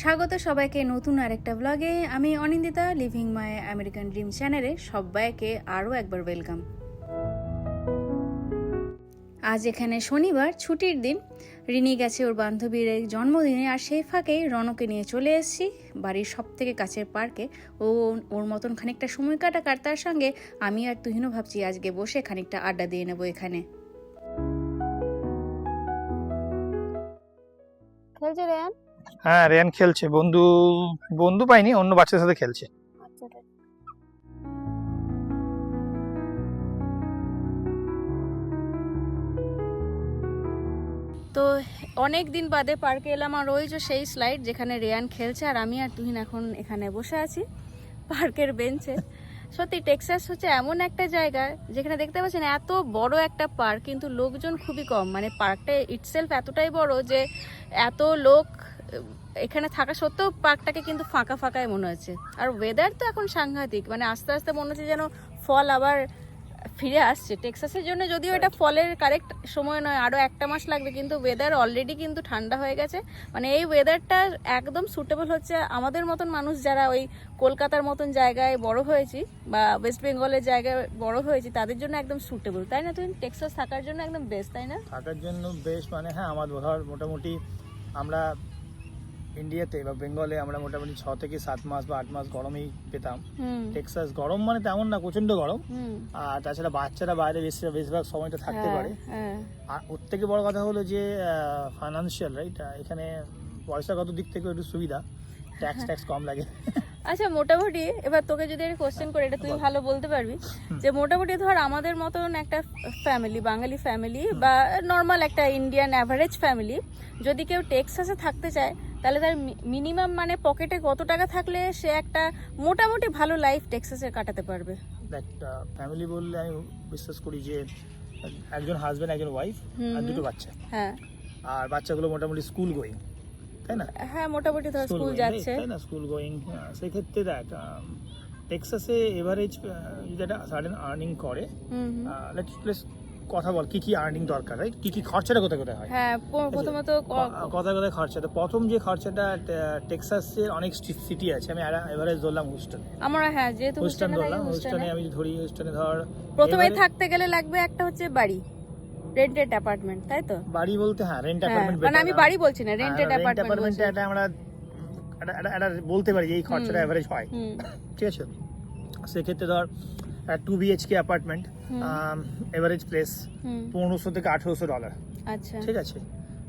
স্বাগত সবাইকে নতুন আরেকটা ব্লগে আমি Anindita living my American dream চ্যানেলে সবাইকে আরও একবার ওয়েলকাম আজ এখানে শনিবার, ছুটির দিন। রিনি গেছে ওর বান্ধবীর জন্মদিনে আর সেই ফাঁকেই রনকে নিয়ে চলে এসেছি বাড়ির সব থেকে কাছের পার্কে। ও ওর মতন খানিকটা সময় কাটাক আর তার সঙ্গে আমি আর তুহিনও ভাবছি আজকে বসে খানিকটা আড্ডা দিয়ে নেব এখানে। খেলছে রেয়ান হ্যাঁ রেয়ান খেলছে। বন্ধু বন্ধু পাইনি, অন্য বাচ্চাদের সাথে খেলছে। আচ্ছা তো অনেক দিন বাদে পার্কে এলাম আর ওই যে সেই স্লাইড যেখানে রেয়ান খেলছে আর আমি আর তুহিন এখন এখানে বসে আছি পার্কের বেঞ্চে সত্যি টেক্সাস হচ্ছে এমন একটা জায়গা যেখানে দেখতে পাচ্ছেন এত বড় একটা পার্ক, কিন্তু লোকজন খুবই কম। মানে পার্কটা ইটসেলফ এতটাই বড় যে এত লোক এখানে থাকা সত্ত্বেও পার্কটাকে কিন্তু ফাঁকা ফাঁকাই মনে হচ্ছে। আর ওয়েদার তো এখন সাংঘাতিক মানে আস্তে আস্তে মনে হচ্ছে যেন ফল আবার ফিরে আসছে। টেক্সাসের জন্য যদিও এটা ফলের কারেক্ট সময় নয় আরও একটা মাস লাগবে কিন্তু ওয়েদার অলরেডি কিন্তু ঠান্ডা হয়ে গেছে। মানে এই ওয়েদারটা একদম সুটেবল হচ্ছে আমাদের মতন মানুষ যারা ওই কলকাতার মতন জায়গায় বড় হয়েছি বা ওয়েস্ট বেঙ্গলের জায়গায় বড় হয়েছি তাদের জন্য একদম সুটেবল তাই না তুমি টেক্সাস থাকার জন্য একদম বেস্ট তাই না? থাকার জন্য বেস্ট মানে হ্যাঁ আমার ধর মোটামুটি আমরা ইন্ডিয়াতে বা বেঙ্গলে আমরা মোটামুটি ছ থেকে সাত মাস বা আট মাস গরমেই পেতাম। টেক্সাস গরম মানে তেমন না প্রচণ্ড গরম। আর তাছাড়া বাচ্চারা বাইরে বেশি বেশিরভাগ সময়টা থাকতে হ্যাঁ, পারে। হ্যাঁ। আর ওর থেকে বড় কথা হলো যে ফাইন্যান্সিয়াল রাইট এখানে পয়সাগত দিক থেকে একটু সুবিধা। ট্যাক্স ট্যাক্স কম লাগে। আচ্ছা মোটামুটি এবার তোকে যদি একটা কোশ্চেন করে এটা তুই ভালো বলতে পারবি। যে মোটামুটি ধর আমাদের মতন একটা ফ্যামিলি বাঙালি ফ্যামিলি বা নর্মাল একটা ইন্ডিয়ান অ্যাভারেজ ফ্যামিলি যদি কেউ টেক্সাসে থাকতে চায় তাহলে তার মিনিমাম মানে পকেটে কত টাকা থাকলে সে একটা মোটামুটি ভালো লাইফ টেক্সাসে কাটাতে পারবে? দেখ ফ্যামিলি বললে আমি বিশ্বাস করি যে একজন হাজব্যান্ড একজন ওয়াইফ আর দুটো বাচ্চা। হ্যাঁ। আর বাচ্চাগুলো মোটামুটি স্কুল গোয়িং তাই না? হ্যাঁ মোটামুটি ধর স্কুল যাচ্ছে। তাই না? স্কুল গোয়িং সেক্ষেত্রে দেখ টেক্সাসে এভারেজ যদি একটা সার্টেন আর্নিং করে। লেটস প্লেস কথা বল কি কি আর্নিং দরকার রাইট কি কি খরচাটা কোথায় কোথায় হয়? হ্যাঁ প্রথমত ক- কোথায় কোথায় খরচা তো প্রথম যে খরচাটা টেক্সাসের অনেক সিটি আছে আমি এভারেজ ধরলাম হুস্টন আমরা হ্যাঁ যেহেতু হোস্টেলে ধরলাম হোস্টেলে আমি ধরি হুস্টনে ধর প্রথমেই থাকতে গেলে লাগবে একটা হচ্ছে বাড়ি রেন্টেড অ্যাপার্টমেন্ট তাই তো? বাড়ি বলতে হ্যাঁ রেন্ট হ্যাঁ, অ্যাপার্টমেন্ট মানে আমি বাড়ি বলছি না রেন্টেড অ্যাপার্টমেন্ট এটা আমরা এটা- বলতে পারি এই খরচাটা এভারেজ হয়। ঠিক আছে? সেক্ষেত্রে ধর two BHK apartment average place পনেরোশো থেকে আঠেরোশো ডলার আচ্ছা। ঠিক আছে?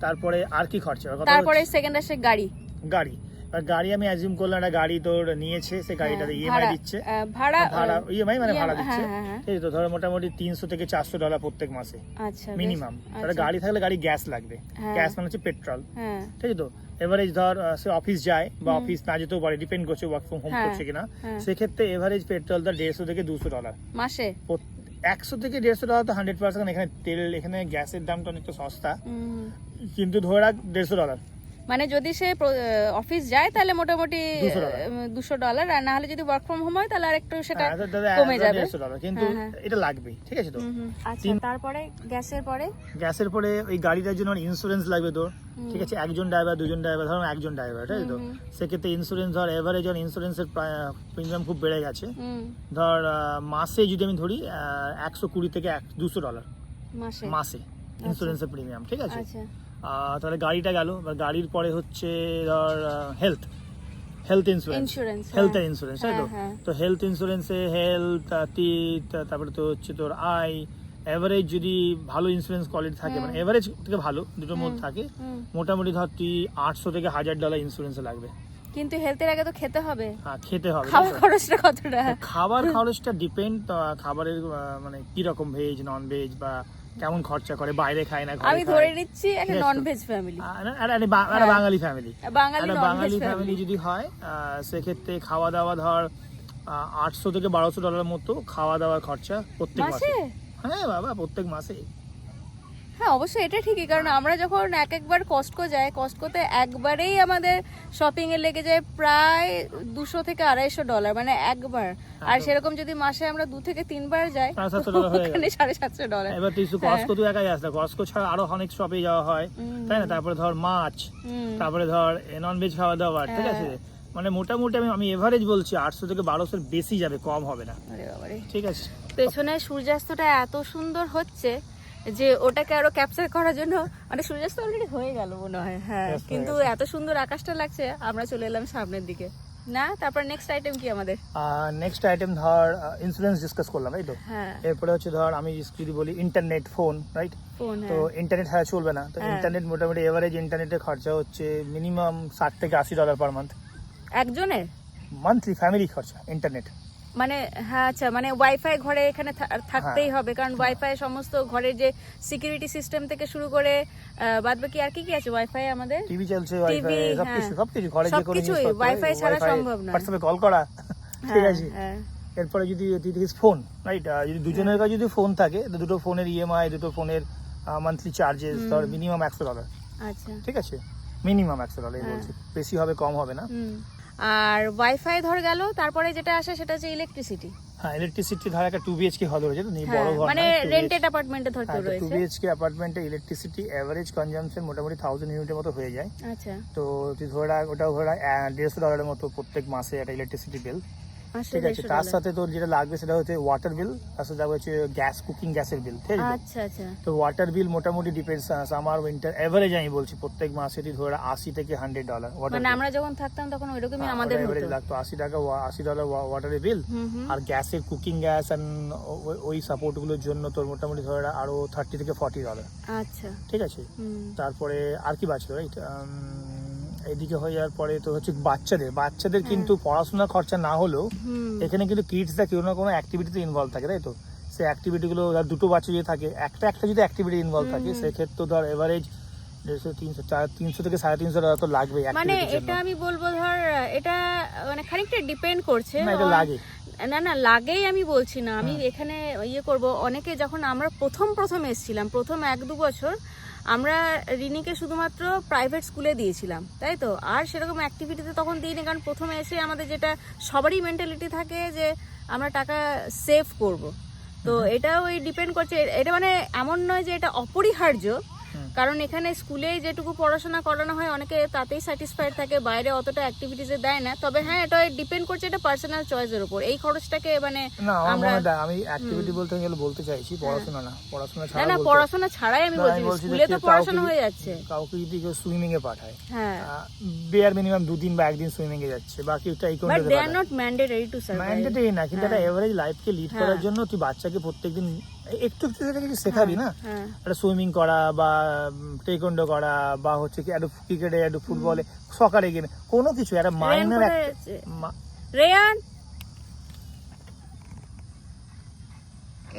তারপরে আর কি খরচা? তারপরে সেকেন্ড আসে গাড়ি। গাড়ি। এবার গাড়ি আমি অ্যাজিউম করলাম একটা গাড়ি তোর নিয়েছে সে গাড়িটাতে হ্যাঁ, ইএমআই দিচ্ছে। ভাড়া ভাড়া ইএমআই মানে ভাড়া দিচ্ছে। হ্যাঁ, হ্যাঁ, হ্যাঁ। ঠিক আছে তো ধরো মোটামুটি তিনশো থেকে চারশো ডলার প্রত্যেক মাসে। আচ্ছা মিনিমাম তাহলে আচ্ছা, গাড়ি থাকলে গাড়ি গ্যাস লাগবে। হ্যাঁ। গ্যাস মানে হচ্ছে পেট্রোল হ্যাঁ। ঠিক আছে তো? এভারেজ ধর সে অফিস যায় বা অফিস না যেতেও পারে ডিপেন্ড করছে ওয়ার্ক ফ্রম হোম হ্যাঁ, করছে কিনা। হ্যাঁ। সেক্ষেত্রে এভারেজ পেট্রোল ধর দেড়শো থেকে দুশো ডলার মাসে? একশো থেকে দেড়শো টাকা তো হান্ড্রেড পার্সেন্ট এখানে তেল এখানে গ্যাসের দামটা অনেকটা সস্তা। কিন্তু ধরে রাখ দেড়শো ডলার মানে যদি সে অফিস যায় তাহলে মোটামুটি দুশো ডলার আর না হলে যদি ওয়ার্ক ফ্রম হোম হয় তাহলে আর একটু সেটা হ্যাঁ, তো কমে যাবে। কিন্তু হ্যাঁ, হ্যাঁ। এটা লাগবেই ঠিক আছে তো। আচ্ছা তারপরে গ্যাসের পরে? গ্যাসের পরে ওই গাড়িটার জন্য ইন্স্যুরেন্স লাগবে তোর ঠিক আছে একজন ড্রাইভার দুজন ড্রাইভার ধরো একজন ড্রাইভার ঠিক আছে তো? সেক্ষেত্রে ইন্স্যুরেন্স ধর এভারেজ অন ইন্স্যুরেন্সের প্রিমিয়াম খুব বেড়ে গেছে। ধর মাসে যদি আমি ধরি একশো কুড়ি থেকে এক দুশো ডলার মাসে? মাসে ইন্স্যুরেন্সের প্রিমিয়াম ঠিক আছে? আচ্ছা। তাহলে গাড়িটা গেল। বা গাড়ির পরে হচ্ছে ধর হেলথ হেলথ ইন্স্যুরেন্স হেলথের ইন্স্যুরেন্স তাই তো? হ্যাঁ, হ্যাঁ। তো হেলথ ইন্স্যুরেন্সে হেলথ তিত তারপরে তো হচ্ছে তোর আই এভারেজ যদি ভালো ইন্স্যুরেন্স কোয়ালিটি থাকে মানে এভারেজ থেকে ভালো দুটোর মধ্যে থাকে মোটামুটি ধর তুই আটশো থেকে হাজার ডলার ইন্স্যুরেন্সে লাগবে। কিন্তু হেলথের আগে তো খেতে হবে। হ্যাঁ খেতে হবে তো? খরচটা কতটা? খাবার খরচটা ডিপেন্ড খাবারের মানে কি রকম ভেজ নন ভেজ বা কেমন খরচা করে? বাইরে খায় না আমি ধরে নিচ্ছি একটা ঠিক নন ভেজ ফ্যামিলি আর-। বাঙালি ফ্যামিলি বাঙালি ফ্যামিলি যদি হয় সেক্ষেত্রে খাওয়া দাওয়া ধর আটশো থেকে বারোশো ডলার মতো খাওয়া দাওয়ার খরচা প্রত্যেক মাসে। হ্যাঁ বাবা প্রত্যেক মাসে। হ্যাঁ অবশ্যই এটা ঠিকই। কারণ আমরা যখন এক একবার কস্টকো যাই কস্টকোতে একবারেই আমাদের শপিং এ লেগে যায় প্রায় দুশো থেকে আড়াইশো ডলার মানে একবার। আর সেরকম যদি মাসে আমরা দু থেকে তিনবার যাই সাড়ে সাতশো ডলার ওখানে সাড়ে সাতশো ডলার এবার তুই কস্কো তুই একাই আসতে কস্কো ছাড়া আরও অনেক শপে যাওয়া হয় তাই না? তারপরে ধর মাছ। তারপরে ধর নন ভেজ খাওয়া দাওয়া ঠিক হ্যাঁ। আছে মানে মোটামুটি আমি আমি এভারেজ বলছি আটশো থেকে বারোশোর বেশি যাবে কম হবে না। ঠিক আছে? পেছনে সূর্যাস্তটা এত সুন্দর হচ্ছে যে ওটাকে আরও ক্যাপচার করার জন্য মানে সূর্যাস্ত অলরেডি হয়ে গেল মনে হয়। হ্যাঁ কিন্তু এত সুন্দর আকাশটা লাগছে আমরা চলে এলাম সামনের দিকে। না তারপর নেক্সট আইটেম কি আমাদের? নেক্সট আইটেম ধর ইন্স্যুরেন্স ডিসকাস করলাম এই তো। হ্যাঁ। এরপরে হচ্ছে ধর আমি যদি বলি ইন্টারনেট ফোন রাইট তো ইন্টারনেট ছাড়া চলবে না। তো হ্যাঁ। ইন্টারনেট মোটামুটি এভারেজ ইন্টারনেটের খরচা হচ্ছে মিনিমাম ষাট থেকে আশি ডলার পার মান্থ একজনের? মান্থলি ফ্যামিলি খরচা ইন্টারনেট মানে হ্যাঁ আচ্ছা মানে ওয়াইফাই ঘরে এখানে হ্যাঁ। থাকতেই হবে কারণ ওয়াইফাই সমস্ত ঘরের যে সিকিউরিটি সিস্টেম থেকে শুরু করে বাদ বাকি আর কি কি আছে ওয়াইফাই আমাদের? টিভি চলছে ওয়াইফাই TV, সবকিছু হ্যাঁ। সবকিছু ঘরে যে কোনো জিনিসপত্র Wi-Fi ছাড়া সম্ভব নয়। হোয়াটসঅ্যাপে কল করা ঠিক হ্যাঁ, আছে? হ্যাঁ। এরপরে যদি দেখিস ফোন রাইট যদি দুজনের কাছে যদি ফোন থাকে তো দুটো ফোনের ইএমআই দুটো ফোনের মান্থলি চার্জেস ধর মিনিমাম একশো ডলার আচ্ছা। ঠিক আছে? মিনিমাম একশো ডলার হ্যাঁ। বলছি। বেশি হবে কম হবে না। আর ওয়াইফাই ধর গেল তারপরে যেটা আসে সেটা হচ্ছে ইলেকট্রিসিটি হ্যাঁ ইলেকট্রিসিটি ধর একটা টু বিএচকে হল রয়েছে তো হ্যাঁ বড় ঘর মানে রেন্টেড অ্যাপার্টমেন্টে ধর টু রয়েছে। বিএচকে অ্যাপার্টমেন্টে ইলেকট্রিসিটি এভারেজ কনজাম্পশন মোটামুটি থাউজেন্ড ইউনিটের মতো হয়ে যায়। আচ্ছা। তো তুই ধর ওটা ধর দেড়শো ডলারের মতো প্রত্যেক মাসে একটা ইলেকট্রিসিটি বিল ঠিক আছে তার সাথে তোর যেটা লাগবে সেটা হচ্ছে ওয়াটার বিল তার সাথে হচ্ছে গ্যাস কুকিং গ্যাসের বিল ঠিক আছে? আচ্ছা আচ্ছা। তো ওয়াটার বিল মোটামুটি ডিপেন্ডস সামার উইন্টার এভারেজ আমি বলছি প্রত্যেক মাসে ধরে আশি থেকে হান্ড্রেড ডলার মানে আমরা যখন থাকতাম তখন ওইরকমই আমাদের এভারেজ লাগতো আশি টাকা আশি ডলার ওয়াটারের বিল আর গ্যাসের কুকিং গ্যাস অ্যান্ড ওই সাপোর্টগুলোর জন্য তোর মোটামুটি ধরে আরও থার্টি থেকে ফর্টি ডলার আচ্ছা। ঠিক আছে? তারপরে আর কি বাঁচলো রাইট এদিকে হয়ে যাওয়ার পরে তো হচ্ছে বাচ্চাদের বাচ্চাদের কিন্তু পড়াশোনার খরচা না হলেও এখানে কিন্তু কিডসরা কেউ না কোনো অ্যাক্টিভিটিতে ইনভলভ থাকে তাই তো? সেই অ্যাক্টিভিটিগুলো ধর দুটো বাচ্চা যদি থাকে একটা একটা যদি অ্যাক্টিভিটি ইনভলভ থাকে সেক্ষেত্রে ধর এভারেজ দেড়শো তিনশো চার তিনশো থেকে সাড়ে তিনশো টাকা তো লাগবে মানে এটা আমি বলব ধর এটা মানে খানিকটা ডিপেন্ড করছে। লাগে। না না লাগেই আমি বলছি না। আমি এখানে ইয়ে করব অনেকে যখন আমরা প্রথম প্রথম এসেছিলাম প্রথম এক দু বছর আমরা রিনিকে শুধুমাত্র প্রাইভেট স্কুলে দিয়েছিলাম, তাই তো আর সেরকম অ্যাক্টিভিটিতে তখন দিইনি, কারণ প্রথমে এসে আমাদের যেটা সবারই মেন্টালিটি থাকে যে আমরা টাকা সেভ করব তো এটা ওই ডিপেন্ড করছে, এটা মানে এমন নয় যে এটা অপরিহার্য। কারণ এখানে স্কুলে যেটুকু পড়াশোনা করানো হয় অনেকে তাতেই স্যাটিসফাইড থাকে বাইরে অতটা অ্যাক্টিভিটিসে দেয় না। তবে হ্যাঁ এটা ডিপেন্ড করছে এটা পার্সোনাল চয়েসের উপর। এই খরচটাকে মানে আমরা- আমি অ্যাক্টিভিটি বলতে গেলে বলতে চাইছি পড়াশোনা না। পড়াশোনা ছাড়া না পড়াশোনা ছাড়াই আমি বলছি স্কুলে তো পড়াশোনা হয়ে যাচ্ছে। কাউকে যদি কেউ সুইমিং এ পাঠায় হ্যাঁ। বেয়ার মিনিমাম দুদিন বা একদিন সুইমিং এ যাচ্ছে বাকি but টাইকোন্ডোতে they are not mandatory to survive mandatory না কিন্তু হ্যাঁ। এভারেজ লাইফকে লিড হ্যাঁ। করার জন্য তুই বাচ্চাকে প্রত্যেকদিন একটু একটু করে কিছু শেখাবি না? হ্যাঁ একটা সুইমিং করা বা টেকন্ডো করা বা হচ্ছে কি একটু ক্রিকেটে একটু ফুটবলে সকারে গিয়ে কোনো কিছু একটা মাইনার রেয়ান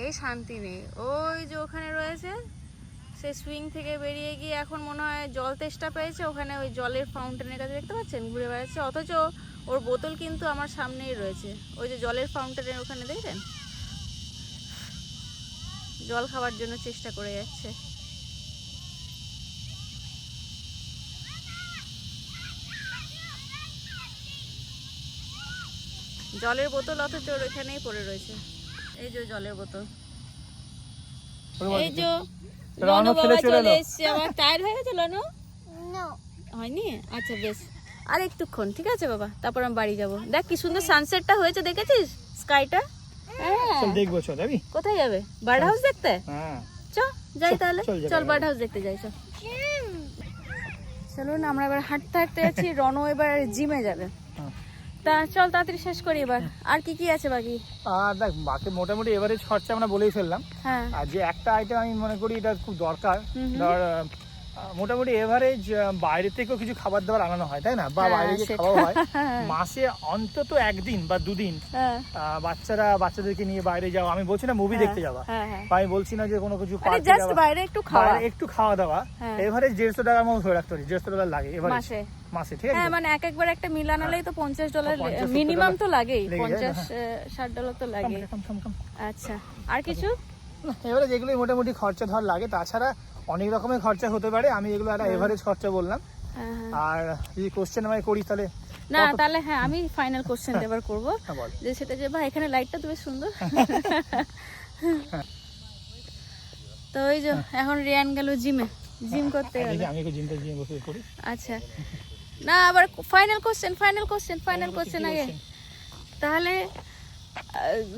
এই শান্তি নেই। ওই যে ওখানে রয়েছে সে সুইং থেকে বেরিয়ে গিয়ে এখন মনে হয় জল তেষ্টা পেয়েছে ওখানে ওই জলের ফাউন্টেনের কাছে দেখতে পাচ্ছেন? ঘুরে বেড়াচ্ছে। অথচ ওর বোতল কিন্তু আমার সামনেই রয়েছে। ওই যে জলের ফাউন্টেনের ওখানে দেখছেন? জল খাওয়ার জন্য চেষ্টা করে যাচ্ছে। জলের বোতল অথচ ওর এখানেই পড়ে রয়েছে। এই যে জলের বোতল। এই যে রনু বাবা চলে চলে এসছে। আমার টায়ার হয়ে গেছে রনু হয়নি? আচ্ছা বেশ। আর একটুক্ষণ ঠিক আছে বাবা? তারপর আমি বাড়ি যাব। দেখ কি সুন্দর সানসেটটা হয়েছে দেখেছিস? স্কাইটা হ্যাঁ। চল দেখব চল যাবি কোথায় যাবে? বার্ড হাউস দেখতে? হ্যাঁ। চ যাই তাহলে। চল চল। বার্ড হাউস দেখতে যাই চল। চলুন আমরা এবার হাঁটতে হাঁটতে যাচ্ছি। রনও এবার জিমে যাবে। হ্যাঁ। তা চল তাড়াতাড়ি শেষ করি এবার। আর কি কি আছে বাকি? আর দেখ বাকি মোটামুটি এভারেজ খরচা আমরা বলেই ফেললাম। হ্যাঁ। আর যে একটা আইটেম আমি মনে করি এটা খুব দরকার। ধর মোটামুটি এভারেজ বাইরে থেকেও কিছু খাবার দাবার আনানো হয় তাই না? বা হ্যাঁ, বাইরে যে সেটা। খাওয়া হয়। মাসে অন্তত একদিন বা দুদিন হ্যাঁ। বাচ্চারা বাচ্চাদেরকে নিয়ে বাইরে যাওয়া। আমি বলছি না মুভি দেখতে যাওয়া। হ্যাঁ হ্যাঁ। বা আমি বলছি না যে কোনো কিছু মানে জাস্ট বাইরে একটু খাওয়া। একটু খাওয়া দাওয়া। হ্যাঁ। এভারেজ দেড়শো টাকার মতো ধরে রাখতে পারি। দেড়শো ডলার লাগে এভারেজ মাসে। মাসে ঠিক আছে? হ্যাঁ মানে এক একবার একটা মিলান হলেই তো পঞ্চাশ ডলার মিনিমাম তো লাগেই। লেগে যায়, পঞ্চাশ আহ, ষাট ডলার তো লাগে। আচ্ছা। আর কিছু? এবারে যেগুলো মোটামুটি খরচা ধর লাগে তাছাড়া অনেক রকমের খরচা হতে পারে আমি এগুলো একটা এভারেজ খরচা বললাম। হ্যাঁ, হ্যাঁ। আর যদি কোশ্চেন আমায় করি তাহলে? না তাহলে হ্যাঁ আমি ফাইনাল কোশ্চেন এবার করব। হ্যাঁ যে সেটা যে ভাই এখানে লাইটটা তো বেশ সুন্দর। তো ওই যে এখন রিয়ান গেল জিমে জিম করতে হ্যাঁ, গেল। আমি একটু জিমটা জিমে বসে করি। আচ্ছা। না আবার final question final question final question আগে। তাহলে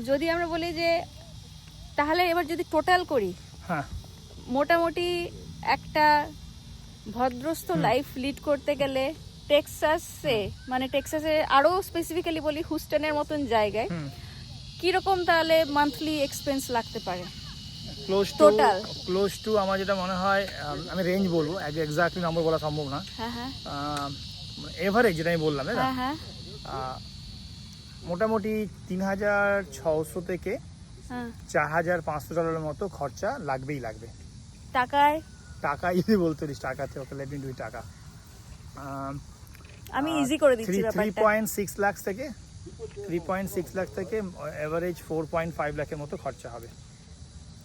যদি আমরা বলি যে তাহলে এবার যদি টোটাল করি হ্যাঁ। মোটামুটি একটা ভদ্রস্থ লাইফ লিড করতে গেলে টেক্সাসে মানে টেক্সাসে আরও স্পেসিফিক্যালি বলি হুস্টনের মতন জায়গায় কীরকম তাহলে মান্থলি এক্সপেন্স লাগতে পারে? Close two? ক্লোজ টু আমার যেটা মনে হয় আমি রেঞ্জ বলব এক্স্যাক্টলি নম্বর বলা সম্ভব না। হ্যাঁ হ্যাঁ। এভারেজ যেটা আমি বললাম তাই হ্যাঁ হ্যাঁ। মোটামুটি তিন হাজার ছশো থেকে হ্যাঁ। চার হাজার পাঁচশো ডলারের মতো খরচা লাগবেই লাগবে। টাকায়? যদি বলতে পারিস টাকাতে ওকে লেট দুই টাকা। আমি ইজি করে দিচ্ছি ব্যাপারটা। পয়েন্ট সিক্স লাখ থেকে থ্রি পয়েন্ট সিক্স লাখ থেকে এভারেজ ফোর পয়েন্ট ফাইভ লাখের মতো খরচা হবে।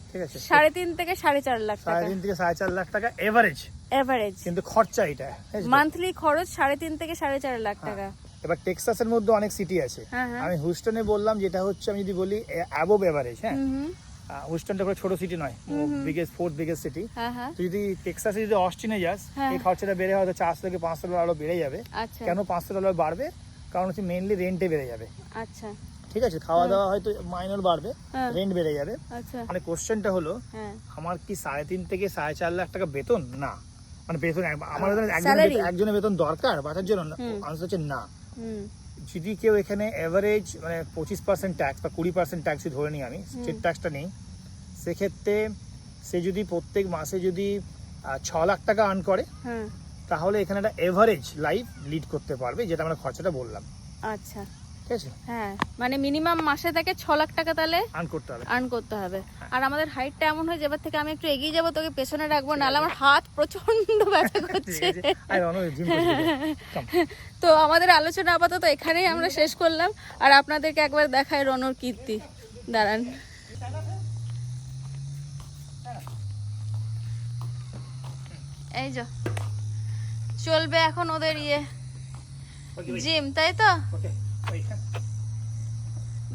ঠিক আছে? সাড়ে তিন থেকে সাড়ে চার লাখ টাকা। থেকে সাড়ে চার লাখ টাকা এভারেজ এভারেজ কিন্তু খরচা এটা মান্থলি খরচ সাড়ে তিন থেকে সাড়ে চার লাখ টাকা। এবার টেক্সাসের মধ্যে অনেক সিটি আছে। হ্যাঁ হ্যাঁ। আমি হুস্টনে বললাম যেটা হচ্ছে আমি যদি বলি অ্যাবোভ এভারেজ হ্যাঁ? হুস্টনটা কোনো ছোট সিটি নয় বিগেস্ট ফোর্থ বিগেস্ট সিটি হ্যাঁ হ্যাঁ। তুই যদি টেক্সাসে যদি অস্টিনে যাস হ্যাঁ। এই খরচাটা বেড়ে হয়তো চারশো থেকে পাঁচশো ডলার আরও বেড়ে যাবে। আচ্ছা। কেন পাঁচশো ডলার বাড়বে? কারণ হচ্ছে মেনলি রেন্টে বেড়ে যাবে। আচ্ছা। ঠিক আছে? খাওয়া দাওয়া হয়তো মাইনর বাড়বে হ্যাঁ। রেন্ট বেড়ে যাবে। আচ্ছা। মানে কোশ্চেনটা হলো হ্যাঁ। আমার কি সাড়ে তিন থেকে সাড়ে চার লাখ টাকা বেতন? না। মানে বেতন আমার একজনের বেতন- দরকার বাঁচার জন্য। আনসার হচ্ছে না। যদি কেউ এখানে অ্যাভারেজ মানে পঁচিশ পার্সেন্ট ট্যাক্স বা কুড়ি পার্সেন্ট ট্যাক্স যদি ধরে নিই আমি স্টেট ট্যাক্সটা নেই সেক্ষেত্রে সে যদি প্রত্যেক মাসে যদি ছ লাখ টাকা আর্ন করে হ্যাঁ। তাহলে এখানে একটা এভারেজ লাইফ লিড করতে পারবে যেটা আমরা খরচাটা বললাম। আচ্ছা। ঠিক আছে? হ্যাঁ মানে মিনিমাম মাসে থেকে ছ লাখ টাকা তাহলে আর্ন করতে হবে। আর্ন করতে হবে। আর আমাদের হাইটটা এমন হয় যে এবার থেকে আমি একটু এগিয়ে যাব তোকে পেছনে রাখব নাহলে আমার হাত প্রচণ্ড ব্যথা করছে। তো আমাদের আলোচনা আপাতত এখানেই আমরা শেষ করলাম। আর আপনাদেরকে একবার দেখায় রনর কীর্তি। দাঁড়ান। এই যো। চলবে এখন ওদের ইয়ে জিম তাই তো? ওকে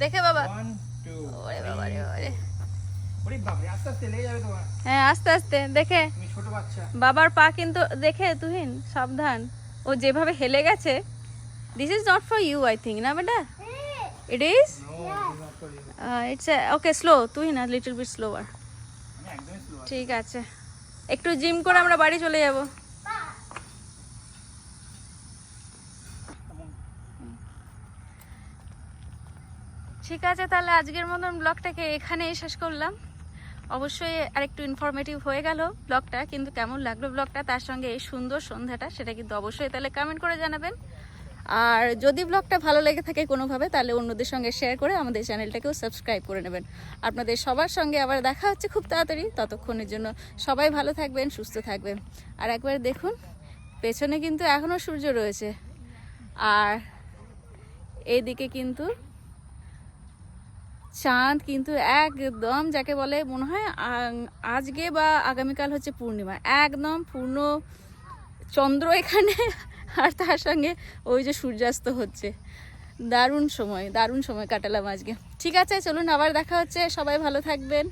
দেখে বাবা। ওরে বাবা রে। ওরে। হ্যাঁ আস্তে আস্তে দেখে। বাবার পা কিন্তু দেখে তুহিন সাবধান। ও যেভাবে হেলে গেছে this is not for you I think না বেটা? It is it's okay slow Tuhin R little bit slower ঠিক আছে। একটু জিম করে আমরা বাড়ি চলে যাব। ঠিক আছে, তাহলে আজকের মতন ব্লগটাকে এখানেই শেষ করলাম। অবশ্যই আরেকটু ইনফরমেটিভ হয়ে গেল ব্লগটা, কিন্তু কেমন লাগল ব্লগটা, তার সঙ্গে এই সুন্দর সন্ধ্যাটা, সেটা কিন্তু অবশ্যই তাহলে কমেন্ট করে জানাবেন। আর যদি ব্লগটা ভালো লেগে থাকে কোনোভাবে, তাহলে অন্যদের সঙ্গে শেয়ার করে আমাদের চ্যানেলটাকেও সাবস্ক্রাইব করে নেবেন। আপনাদের সবার সঙ্গে আবার দেখা হচ্ছে খুব তাড়াতাড়ি। ততক্ষণের জন্য সবাই ভালো থাকবেন, সুস্থ থাকবেন। আর একবার দেখুন, পেছনে কিন্তু এখনও সূর্য রয়েছে। আর এইদিকে কিন্তু চাঁদ কিন্তু একদম যাকে বলে মনে হয় আজকে বা আগামীকাল হচ্ছে পূর্ণিমা। একদম পূর্ণ চন্দ্র এখানে, আর তার সঙ্গে ওই যে সূর্যাস্ত হচ্ছে। দারুণ সময় দারুণ সময় কাটালাম আজকে। ঠিক আছে, চলুন আবার দেখা হচ্ছে। সবাই ভালো থাকবেন।